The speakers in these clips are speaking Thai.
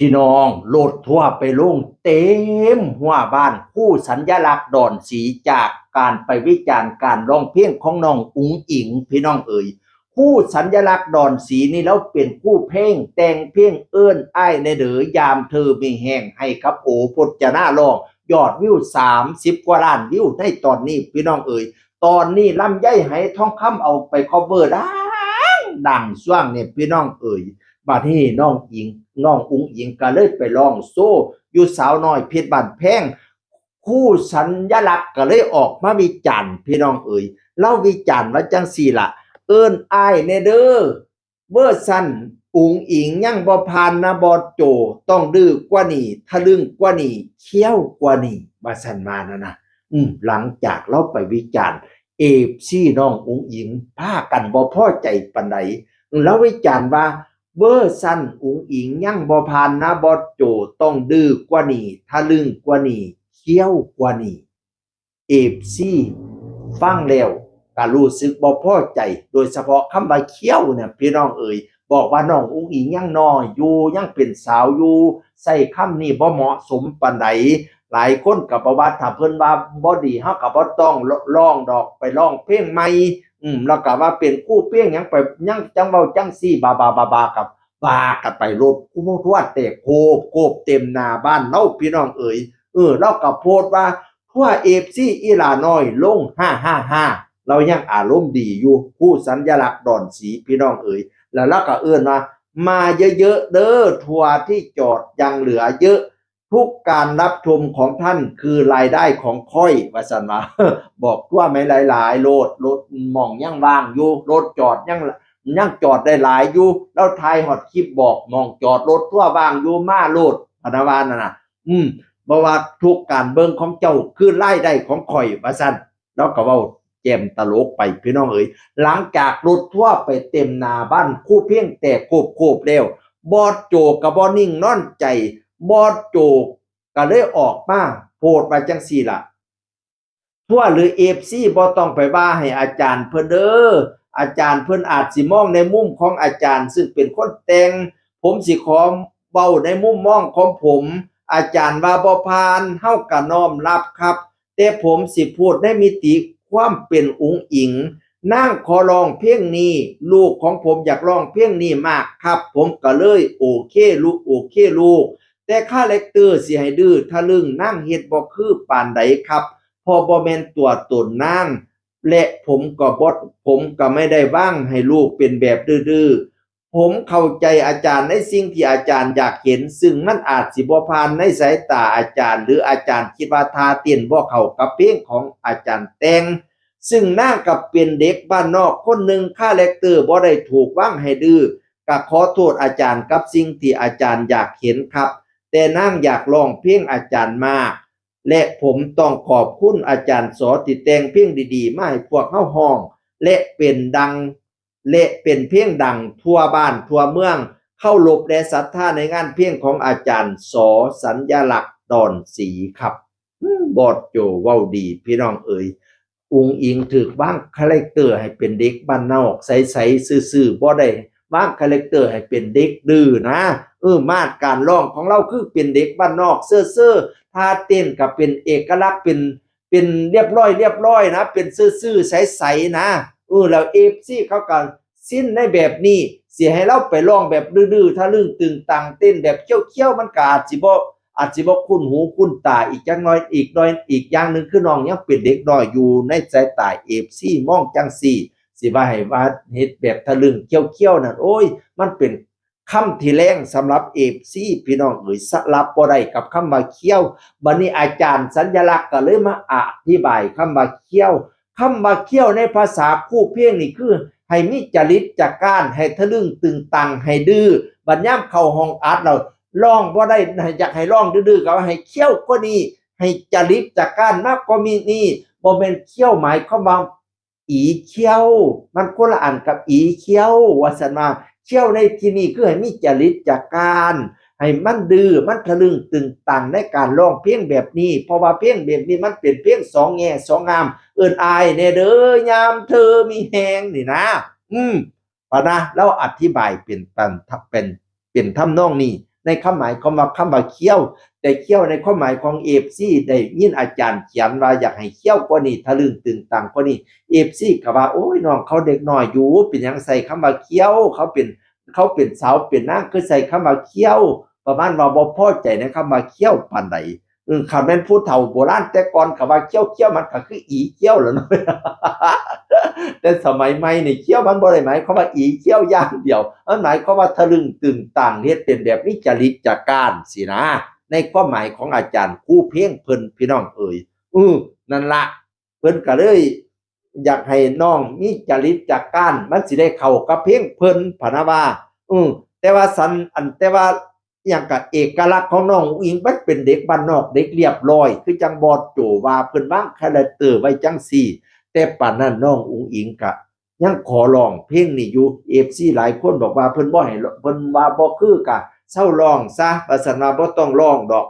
พี่น้องโลดทั่วไปลงเต็มหัวบ้านผู้สัญญลักษณ์ดอนสีจากการไปวิจารณ์การร้องเพลงของน้องอุ๋งอิงพี่น้องเอ๋ยผู้สัญญลักษณ์ดอนสีนี่แล้วเป็นผู้เพลงแต่งเพลงเอิ้นไอ้ในเดือยามเธอมีแห้งให้ครับโอพจนาร้องยอดวิวสามสิบกว่าล้านวิวในตอนนี้พี่น้องเอ๋ยตอนนี้ลำไยไหทองคำเอาไป cover ดังดังช่วงเนี่ยพี่น้องเอ๋ย บาดนี้น้องอิงน้องอุ้งอิงก็เลยไปลองโซ่อยู่สาวน้อยเพชรบ้านแพงคู่สัญญลักษณ์ก็เลยออกมาวิจารณ์พี่น้องเอ๋ยเล่าวิจารณ์ว่าจังสี่ละเอิ้นอายเนเด้อเวอร์ซันอุงอิงยังบ่ผ่านนะบอโจ ต้องดื้อกว่านี่ทะลึ่งกว่านี่เขี้ยวกว่านี่ว่าสันมานะนะอืมหลังจากเราไปวิจารณ์เอฟซี่น้องอุงอิงพากันบ่พอใจปานใดแล้ววิจารณ์ว่า เวอร์ซันอุงอิงยังบ่ผ่านนะบอโจต้องดื้อกว่านี่ทะลึ่งกว่านี่เขี้ยวกว่านี่เอฟซีฟังแล้วก็รู้สึกบ่พอใจ โดยเฉพาะคำว่าเขี้ยวเนี่ยพี่น้องเอ่ยบอกว่าน้องอุงอิงยังน้อยอยู่ยังเป็นสาวอยู่ใส่คำนี้บ่เหมาะสมปานใดหลายคนก็บอกว่าถ้าเพิ่นว่าบ่ดีเฮาก็บ่ต้องร้องดอกไปร้องเพลงใหม่ อืมแล้วก็ว่าเป็นคู่เปี้ยงยังไปยังจังเว้าจังซี่บาบาบาบากับบากันไปรถคู่ทวดเตะโคบโคบเต็มหน้าบ้านเนาพี่น้องเอ๋ยเออเราก็โพสต์ว่าทั่วเอฟซีอีหลาน้อยลง555เรายังอารมณ์ดีอยู่ผู้สัญลักษณ์ดอนสีพี่น้องเอ๋ยแล้วเราก็เอื้อนว่ามาเยอะๆเด้อทัวร์ที่จอดยังเหลือเยอะ ทุกการรับชมของท่านคือรายได้ของค่อยว่าสันมาบอกว่าไม่หลายๆโลดรถมองยังว่างอยู่รถจอดยังยังจอดได้หลายอยู่แล้วทายฮอดคลิปบอกมองจอดรถทั่วว่างอยู่มาโลดพนาวานะนะอืมบ่ว่าทุกการเบิ่งของเจ้าคือรายได้ของข่อยว่าซั่นแล้วก็ว้าแจมตลกไปพี่น้องเอ๋ยหลังจากรถทั่วไปเต็มนาบ้านคู่เพียงแต่โคบโคบๆแล้วบอดโจกับบ่นิ่งนอนใจ บอดโจก็เลยออกมาโพดมาจังสี่ละทั่วหรือเอฟซีบ่ต้องไปว่าให้อาจารย์เพิ่นเด้ออาจารย์เพิ่นอาจสิมองในมุมของอาจารย์ ซึ่งเป็นคนแต่งผมสิขอเว้าในมุมมองของผม อาจารย์ว่าบ่ผ่านเฮาก็น้อมรับครับ แต่ผมสิพูดในมิติความเป็นอุงอิงนั่งขอรองเพลงนี้ ลูกของผมอยากร้องเพลงนี้มากครับ ผมก็เลยโอเคลูกโอเคลูก แต่ค่าเลคเตอร์สิให้ดื้อทะลึ่งนั่งเฮ็ดบ่คือปานใดครับ พอบ่แม่นตัวตนนางและผมก็บ่ผมก็ไม่ได้ว่างให้ลูกเป็นแบบดื้อผมเข้าใจอาจารย์ในสิ่งที่อาจารย์อยากเห็น ซึ่งมันอาจสิบ่ผ่านในสายตาอาจารย์ หรืออาจารย์คิดว่าทาเต้นบ่เข้ากับเพลงของอาจารย์แต่งซึ่งนางกับเป็นเด็กบ้านนอกคนหนึ่งค่าเลคเตอร์บ่ได้ถูกว่างให้ดื้อก็ขอโทษอาจารย์กับสิ่งที่อาจารย์อยากเห็นครับ แต่นางอยากร้องเพลงอาจารย์มาก และผมต้องขอบคุณอาจารย์สอติแต่งเพลงดีๆ มาให้พวกเฮาห้อง และเป็นดัง และเป็นเพลงดังทั่วบ้านทั่วเมือง เข้าลบและศรัทธาในงานเพลงของอาจารย์สอสัญญลักษณ์ดอนสีครับบอดโจเว้าดี พี่น้องเอ๋ยอุงอิงถึกบ้างคาแรคเตอร์ให้เป็นเด็กบ้านนอกใสๆซื่อๆบ่ได้ บางคาแรคเตอร์ให้เป็นเด็กดื้อนะเออมาดการร้องของเราคือเป็นเด็กบ้านนอกเซ่อๆท่าเต้นก็เป็นเอกลักษณ์เป็นเป็นเรียบร้อยเรียบร้อยนะ เป็นซื่อๆใสๆนะเออแล้ว FC เขาก็สิ้นในแบบนี้เสิให้เราไปร้องแบบดื้อๆถ้าลึ่งตึงตังเต้นแบบเขี้ยวๆมันก็อาจสิบ่อาจสิบ่คุ้นหูคุ้นตาอีกจังน้อยอีกน้อยอีกอย่างหนึ่งคือน้องยังเป็นเด็กน้อยอยู่ในสายตา FC มองจังซี่ สิว่าให้ว่าเฮ็ดแบบทะลึ่งเขี้ยวๆนั่นโอ้ย มันเป็นคำที่แรงสำหรับ FC พี่น้องเอ๋ยสลับบ่ได้กับคำว่าเขี้ยวบัดนี้อาจารย์สัญลักษณ์ก็เลยมาอธิบายคำว่าเขี้ยวคำว่าเขี้ยวในภาษาคู่เพียงนี่คือ ให้มีจริตจักการให้ทะลึ่งตึงตังให้ดื้อบัดยามเข้าห้องอัดเราร้องบ่ได้อยากให้ร้องดื้อๆก็ให้เขี้ยวกว่านี้ให้จริตจักการมากกว่ามีนี่บ่แม่นเขี้ยวหมายความว่า อีเขี้ยว มันคนละอันกับอีเขี้ยวว่าสนาเขี้ยวในที่นี้คือให้มีจริตจากการ ให้มันดื้อมันทะลึงตึงตังในการร้องเพลงแบบนี้ เพราะว่าเพลงแบบนี้มันเป็นเพลงสองแง่สองงาม เอิ้นอายแน่เด้อยามเธอมีแหงนี่นะ อืมพอนะแล้วอธิบายเป็นตันเป็นเป็นทำนองนี้ ในในคำหมายคำว่าคำว่าเคี้ยวแต่เคี้ยวในความหมายของเอฟซีได้ยินอาจารย์เขียนว่าอยากให้เคี้ยวกว่านี้ทะลึงตึงตังกว่านี้เอฟซีก็ว่าโอ้ยน้องเขาเด็กน้อยอยู่เป็นยังใส่คำว่าเคี้ยวเขาเป็นเขาเป็นสาวเป็นนางคือใส่คำว่าเคี้ยว ประมาณว่าบ่พอใจในคำว่าเคี้ยวปานใดเออคำแม่นผู้เฒ่าโบราณแต่ก่อนคำว่าเคี้ยวเคี้ยวมันก็คืออีเคี้ยวแหล้วเนาะ แต่สมัยใหม่นี่เคี้ยวมันบ่ได้หมายความว่าอีเคี้ยวอย่างเดียวมันหมายความว่าทะลึงตึงตังเฮ็ดเป็นแบบวิจริตจากการสินะ ในความหมายของอาจารย์คู่เพ่งเพิ่นพี่น้องเอ่ยอือนั่นละเพิ่นก็เลยอยากให้น้องมีจริตจากการมันสิได้เข้ากับเพ่งเพิ่นพนะว่าอือแต่ว่าสันอันแต่ว่าอย่างกับเอกลักษณ์ของน้องอิงมันเป็นเด็กบ้านนอกเด็กเรียบร้อย คือจังบอดโจว่าเพิ่นวางคาแรคเตอร์ไว้จังซี่ แต่ป่านนั้นน้องอุงอิงกะ ยังขอร้องเพลงนี้อยู่ FC หลายคนบอกว่าเพิ่นบ่ให้เพิ่นว่าบ่คือกะเศร้าร้องซะว่าซั่นว่าบ่ต้องร้องดอก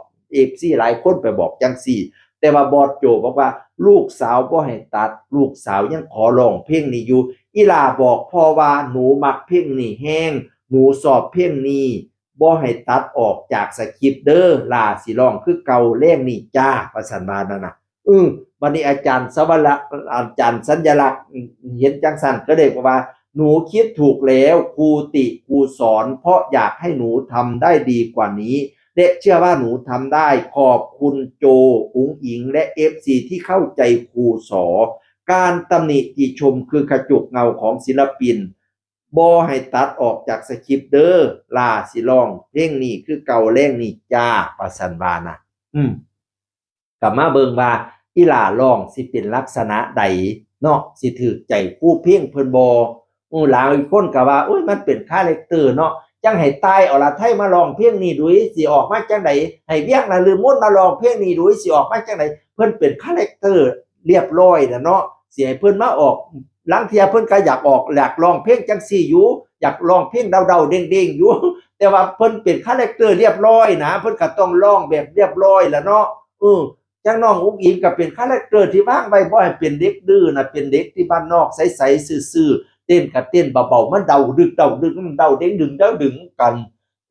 FC หลายคนไปบอกจังซี่แต่ว่าบอดโจบอกว่า ลูกสาวบ่ให้ตัด ลูกสาวยังขอร้องเพลงนี้อยู่อีหลาบอกพ่อว่าหนูมักเพลงนี้แห้ง หนูสอบเพลงนี้บ่ให้ตัดออกจากสคริปต์เด้อลาสิร้องคือเก่าเล่งนี่จ้าประสันมานั่นน่ะ อือวันนี้อาจารย์สวรรค์อาจารย์สัญลักษณ์เห็นจังสันก็เลยบอกว่า หนูคิดถูกแล้วครูติครูสอน เพราะอยากให้หนูทำได้ดีกว่านี้และเชื่อว่าหนูทำได้ ขอบคุณโจอุ๋งอิง และเอฟซีที่เข้าใจครูสอ การตำหนิติชมคือกระจุกเงาของศิลปินบอให้ตัดออกจากสคริปต์เด้อลาสิลองเพลงนี้คือเก่าแร่งนี่จ้าประสันบานะอืมกลับมาเบิงว่า อีหลาลองสิเป็นลักษณะใดเนาะสิถือใจผู้เพียงเพิ่นบออู้หลายคนก็ว่าอุ้ยมันเป็นค่าแรคเตอร์เนาะจังให้ตายเอาละไทยมาลองเพลงนี้ดูสิออกมาจังไดให้เวียงละลืมมนต์มาลองเพลงนี้ดูสิออกมาจังไดเพิ่นเป็นคาแรคเตอร์เรียบร้อยนะเนาะเสียเพิ่นมาออกลังเทียเพิ่นก็อยากออกอยากร้องเพลงจังซี่อยู่อยากร้องเพลงเดาๆเด้งๆอยู่แต่ว่าเพิ่นเป็นคาแรคเตอร์เรียบร้อยนะเพิ่นก็ต้องร้องแบบเรียบร้อยแหล้วเนาะเออ จังน้องอุ้งอิงก็เป็นคาแรคเตอร์ที่ว่างไว้บ่ให้เป็นเด็กดื้อนะเป็นเด็กที่บ้านนอกใสๆซื่อๆเต้นก็เต้นเบาๆมันเดาดึกเดาดึกมันเดาเด้งดึงเดาดึงกัน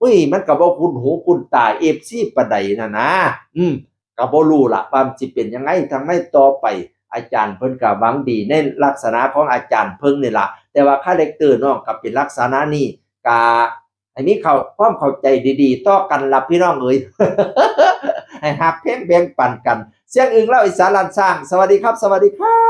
อุ้ยมันก็บ่คุ้นหูคุ้นตา FC ปานใดน่ะนะ อืมก็บ่รู้ล่ะว่ามันสิเป็นยังไงทางในต่อไป อาจารย์เพิ่นก็หวังดีในลักษณะของอาจารย์เพิ่งนี่ละแต่ว่าคาแรคเตอร์น้องก็เป็นลักษณะนี้กาอันนี้เขาความเข้าใจดีๆ ต่อกันล่ะพี่น้องเอ้ย ให้หักเพ่งแบ่งปันกัน เสียงอึงเล่าอีสานลานสร้าง สวัสดีครับ สวัสดีครับ